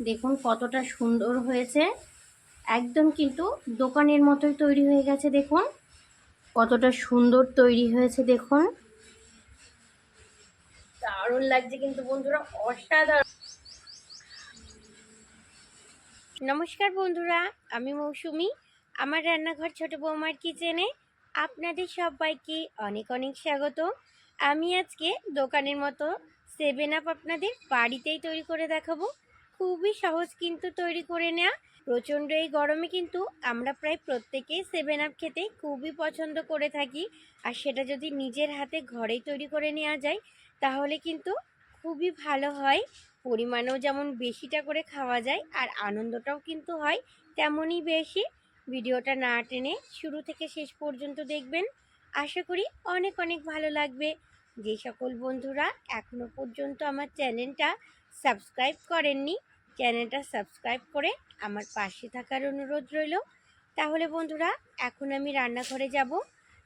দেখুন কতটা সুন্দর হয়েছে। একদম কিন্তু দোকানের মতোই তৈরি হয়ে গেছে, দেখুন। কতটা সুন্দর তৈরি হয়েছে, দেখুন। দারুণ লাগছে কিন্তু বন্ধুরা, অসাধারণ। নমস্কার বন্ধুরা, আমি মৌসুমি। আমার রান্নাঘর ছোট বৌমার কিচেনে আপনাদের সবাইকে অনেক অনেক স্বাগত। আমি আজকে দোকানের মতো সেভেন আপ আপনাদের বাড়িতেই তৈরি করে দেখাবো। খুবই সহজ কিন্তু তৈরি করে নেওয়া প্রচণ্ড এই গরমে কিন্তু আমরা প্রায় প্রত্যেকেই সেভেন আপ খেতে খুবই পছন্দ করে থাকি। আর সেটা যদি নিজের হাতে ঘরেই তৈরি করে নেওয়া যায়, তাহলে কিন্তু খুবই ভালো হয়। পরিমাণেও যেমন বেশিটা করে খাওয়া যায়, আর আনন্দটাও কিন্তু হয়, তেমনই বেশি। ভিডিওটা না টেনে শুরু থেকে শেষ পর্যন্ত দেখবেন। আশা করি অনেক অনেক ভালো লাগবে। যে সকল বন্ধুরা এখনও পর্যন্ত আমার চ্যানেলটা সাবস্ক্রাইব করেননি চ্যানেলটা সাবস্ক্রাইব করে আমার পাশে থাকার অনুরোধ রইল। তাহলে বন্ধুরা, এখন আমি রান্নাঘরে যাব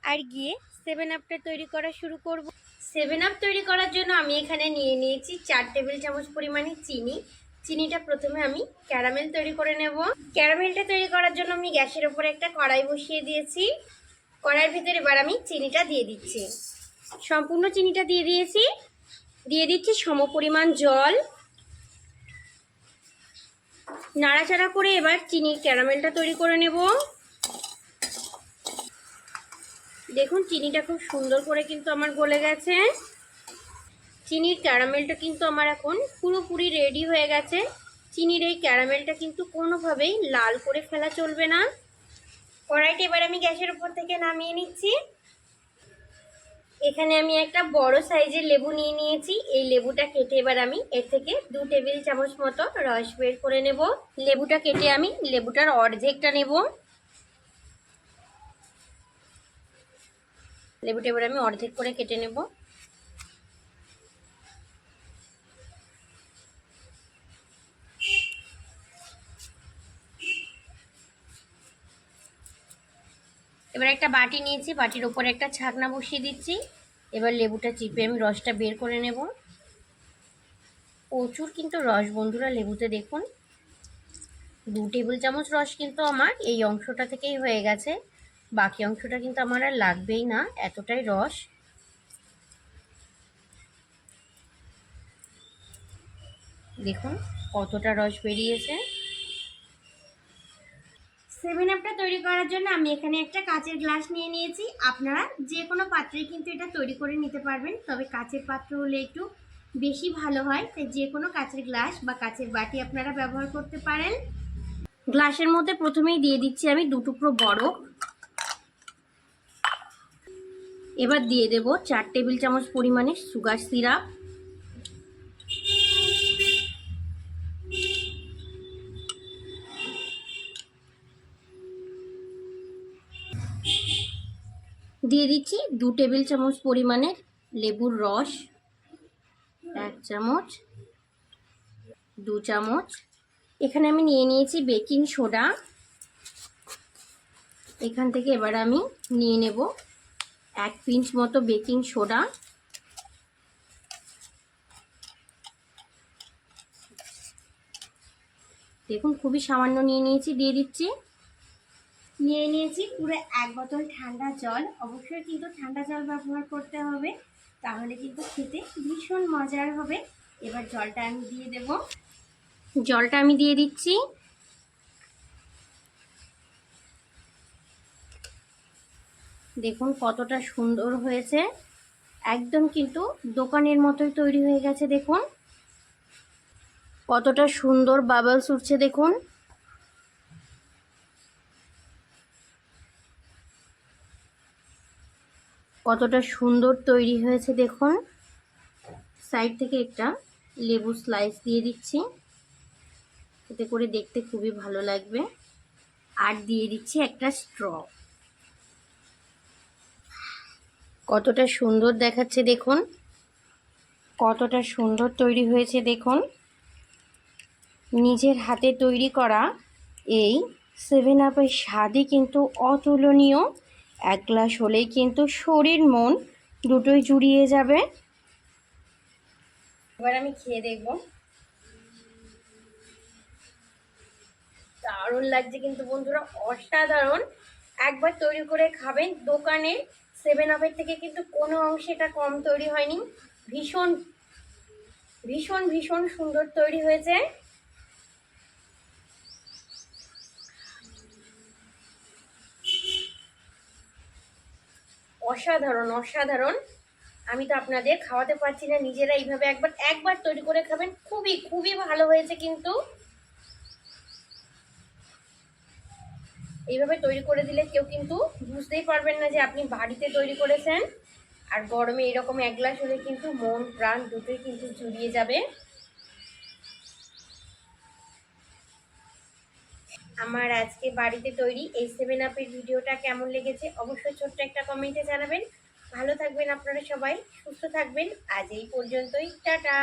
আর গিয়ে সেভেন আপটা তৈরি করা শুরু করব। সেভেন আপ তৈরি করার জন্য আমি এখানে নিয়ে নিয়েছি চার টেবিল চামচ পরিমাণে চিনি। চিনিটা প্রথমে আমি ক্যারামেল তৈরি করে নেব। ক্যারামেলটা তৈরি করার জন্য আমি গ্যাসের ওপরে একটা কড়াই বসিয়ে দিয়েছি। কড়াইয়ের ভিতরে এবার আমি চিনিটা দিয়ে দিচ্ছি। সম্পূর্ণ চিনিটা দিয়ে দিয়েছি। দিয়ে দিচ্ছি সমপরিমাণ জল। নাড়াচাড়া করে এবার চিনির ক্যারামেলটা তৈরি করে নেব। দেখুন, চিনিটা খুব সুন্দর করে কিন্তু আমার গলে গেছে। চিনির ক্যারামেলটা কিন্তু আমার এখন পুরোপুরি রেডি হয়ে গেছে। চিনির এই ক্যারামেলটা কিন্তু কোনোভাবেই লাল করে ফেলা চলবে না। কড়াইটা এবার আমি গ্যাসের উপর থেকে নামিয়ে নিচ্ছি। এখানে আমি একটা বড় সাইজের লেবু নিয়ে নিয়েছি। এই লেবুটা কেটে এবার আমি এর থেকে দু টেবিল চামচ মতো রস বের করে নেব। লেবুটা কেটে আমি লেবুটার অর্ধেকটা নেব। লেবুটা এবার আমি অর্ধেক করে কেটে নেব। এবার একটা বাটি নিয়েছি। বাটির ওপরে একটা ছাকনা বসিয়ে দিচ্ছি। এবার লেবুটা চিপে আমি রসটা বের করে নেব। প্রচুর কিন্তু রস বন্ধুরা, লেবুতে দেখুন। দু টেবিল চামচ রস কিন্তু আমার, এই অংশটা থেকেই হয়ে গেছে। বাকি অংশটা কিন্তু আমার আর লাগবেই না, এতটাই রস। দেখুন কতটা রস বেরিয়েছে। সেভেন আপটা তৈরি করার জন্য আমি এখানে একটা কাচের গ্লাস নিয়ে নিয়েছি। আপনারা যে কোনো পাত্রে কিন্তু এটা তৈরি করে নিতে পারবেন, তবে কাচের পাত্র হলে একটু বেশি ভালো হয়। তাই যে কোনো কাচের গ্লাস বা কাচের বাটি আপনারা ব্যবহার করতে পারেন। গ্লাসের মধ্যে প্রথমেই দিয়ে দিচ্ছি আমি দু টুকরো বরফ। এবার দিয়ে দেব চার টেবিল চামচ পরিমাণে সুগার সিরাপ। দিয়ে দিচ্ছি দু টেবিল চামচ পরিমাণের লেবুর রস, এক চামচ, দু চামচ। এখানে আমি নিয়ে নিয়েছি বেকিং সোডা। এখান থেকে এবার আমি নিয়ে নেব এক পিঞ্চ মতো বেকিং সোডা। দেখুন, খুবই সামান্য নিয়ে নিয়েছি, দিয়ে দিচ্ছি। নিয়ে নিয়েছি পুরো এক বোতল ঠান্ডা জল। অবশ্যই কিন্তু ঠান্ডা জল ব্যবহার করতে হবে। তাহলে কিন্তু খেতে ভীষণ মজার হবে। এবার জলটা আমি দিয়ে দেব। জলটা আমি দিয়ে দিচ্ছি। দেখুন কতটা সুন্দর হয়েছে। একদম কিন্তু দোকানের মতোই তৈরি হয়ে গেছে, দেখুন। কতটা সুন্দর বাবলস উঠছে, দেখুন। কতটা সুন্দর তৈরি হয়েছে দেখুন। সাইড থেকে একটা লেবু স্লাইস দিয়ে দিচ্ছি। এতে করে দেখতে খুবই ভালো লাগবে। আর দিয়ে দিচ্ছি একটা স্ট্র কতটা সুন্দর দেখাচ্ছে দেখুন। কতটা সুন্দর তৈরি হয়েছে দেখুন। নিজের হাতে তৈরি করা এই সেভেন আপের স্বাদই কিন্তু অতুলনীয়। এক গ্লাস হলেই কিন্তু শরীর মন দুটোই জুড়িয়ে যাবে। এবার আমি খেয়ে দেখব। দারুণ লাগছে কিন্তু বন্ধুরা, অসাধারণ। একবার তৈরি করে খাবেন, দোকানে সেভেন আপের থেকে কিন্তু কোনো অংশে এটা কম তৈরি হয়নি। ভীষণ ভীষণ ভীষণ সুন্দর তৈরি হয়েছে। অসাধারণ অসাধারণ। আমি তো আপনাদের খাওয়াতে পারছি না, নিজেরা এইভাবে একবার একবার তৈরি করে খাবেন, খুবই খুবই ভালো হয়েছে কিন্তু। এইভাবে তৈরি করে দিলে কেউ কিন্তু বুঝতেই পারবেন না যে আপনি বাড়িতে তৈরি করেছেন। আর গরমে এরকম এক গ্লাস হলে কিন্তু মন, প্রাণ দুটোই কিন্তু জুড়িয়ে যাবে। আমার আজকে বাড়িতে তৈরি এই সেভেন আপের ভিডিওটা কেমন লেগেছে অবশ্যই ছোট্ট একটা কমেন্টে জানাবেন। ভালো থাকবেন আপনারা সবাই, সুস্থ থাকবেন। আজ এই পর্যন্তই, টাটা!